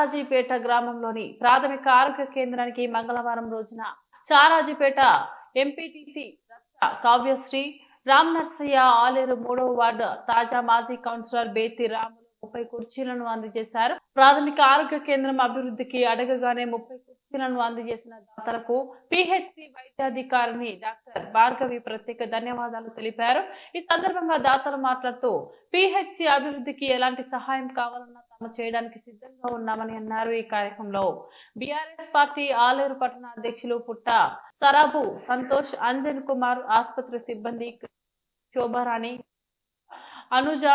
చారాజీపేట గ్రామంలోని ప్రాథమిక ఆరోగ్య కేంద్రానికి మంగళవారం రోజున చారాజీపేట ఎంపీటీసీ కావ్యశ్రీ రామ్ నర్సయ్య ఆలేరు మూడవ వార్డు తాజా మాజీ కౌన్సిలర్ బేతి రాములు ముప్పై కుర్చీలను అందజేశారు. ప్రాథమిక ఆరోగ్య కేంద్రం అభివృద్ధికి అడగగానే ముప్పై కుర్చీలను అందజేసిన దాతలకు పిహెచ్సి వైద్యాధికారిని డాక్టర్ భార్గవి ప్రత్యేక ధన్యవాదాలు తెలిపారు. ఈ సందర్భంగా దాతలు మాట్లాడుతూ పిహెచ్సి అభివృద్ధికి ఎలాంటి సహాయం కావాలన్నా తాము చేయడానికి సిద్ధంగా ఉన్నామని అన్నారు ఈ కార్యక్రమంలో. బీఆర్ఎస్ పార్టీ ఆలేరు పట్టణ అధ్యక్షులు పుట్ట సరాబు సంతోష్ అంజన్ కుమార్ ఆసుపత్రి సిబ్బంది శోభారాణి అనుజ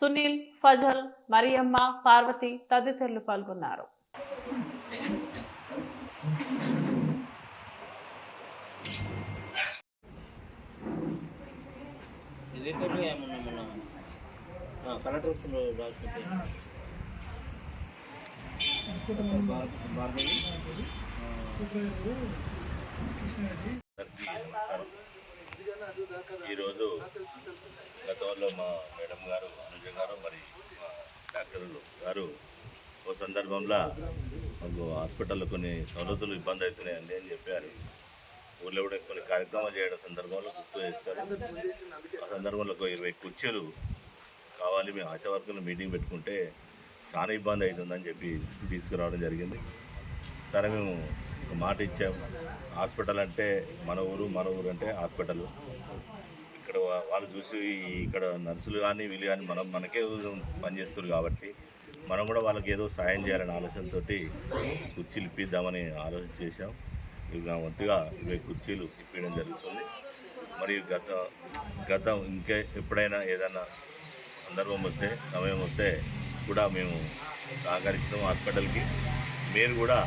సునీల్ ఫజల్ మరియమ్మ పార్వతి తదితరులు పాల్గొన్నారు. ఇది పేరు ఏమన్నా మొన్న కలెక్టర్ వచ్చిన రాసుకుంటే భార్గవి ఈరోజు గతంలో మా మేడం గారు అనుజ గారు మరి డాక్టర్లు గారు ఓ సందర్భంలో మాకు హాస్పిటల్లో కొన్ని సౌలతులు ఇబ్బంది అవుతున్నాయండి అని చెప్పారు. ఊళ్ళో కూడా కొన్ని కార్యక్రమాలు చేయడం సందర్భంలో గుర్తు చేస్తారు. ఆ సందర్భంలో ఒక ఇరవై కుర్చీలు కావాలి మేము ఆశా మీటింగ్ పెట్టుకుంటే చాలా ఇబ్బంది అవుతుందని చెప్పి తీసుకురావడం జరిగింది. సరే మేము ఒక మాట ఇచ్చాము హాస్పిటల్ అంటే మన ఊరు మన ఊరు అంటే హాస్పిటల్. ఇక్కడ వాళ్ళు చూసి ఇక్కడ నర్సులు కానీ వీళ్ళు కానీ మనం మనకే పనిచేస్తారు కాబట్టి మనం కూడా వాళ్ళకి ఏదో సాయం చేయాలనే ఆలోచనతో కుర్చీలు ఇప్పిద్దామని ఆలోచన చేశాం. ఇక వంతుగా ఇరవై కుర్చీలు ఇప్పించడం జరుగుతుంది. మరియు గత గత ఇంకే ఎప్పుడైనా ఏదైనా సందర్భం వస్తే సమయం వస్తే కూడా మేము సహకరిస్తాం హాస్పిటల్కి. మీరు కూడా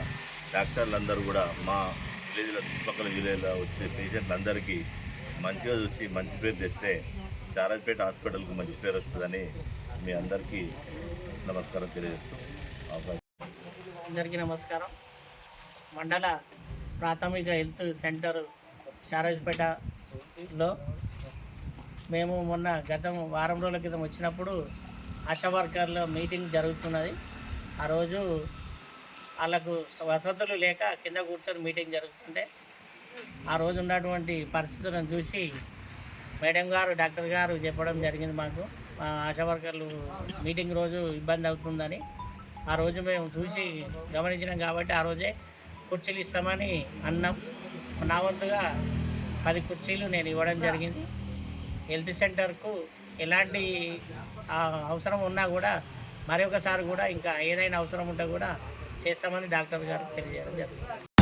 డాక్టర్లు అందరూ కూడా మా విలేజ్లో చుట్టుపక్కల విలేజ్లో వచ్చే పేషెంట్లందరికీ మంచిగా చూసి మంచి పేరు తెస్తే చారాజ్పేట హాస్పిటల్కి మంచి పేరు వస్తుందని మీ అందరికీ నమస్కారం తెలియజేస్తాం అందరికీ నమస్కారం. మండల ప్రాథమిక హెల్త్ సెంటర్ షారాజ్పేటలో మేము మొన్న గతం వారం రోజుల క్రితం వచ్చినప్పుడు ఆశా వర్కర్ల మీటింగ్ జరుగుతున్నది. ఆ రోజు వాళ్ళకు వసతులు లేక కింద కూర్చొని మీటింగ్ జరుగుతుంటే ఆ రోజు ఉన్నటువంటి పరిస్థితులను చూసి మేడం గారు డాక్టర్ గారు చెప్పడం జరిగింది మాకు. ఆశా వర్కర్లు మీటింగ్ రోజు ఇబ్బంది అవుతుందని ఆ రోజు మేము చూసి గమనించినాం కాబట్టి ఆ రోజే కుర్చీలు ఇస్తామని అన్నాం. నా వంతుగా పది కుర్చీలు నేను ఇవ్వడం జరిగింది. హెల్త్ సెంటర్కు ఎలాంటి అవసరం ఉన్నా కూడా మరొకసారి కూడా ఇంకా ఏదైనా అవసరం ఉంటే కూడా చేస్తామని డాక్టర్ గారు తెలియజేయడం జరిగింది.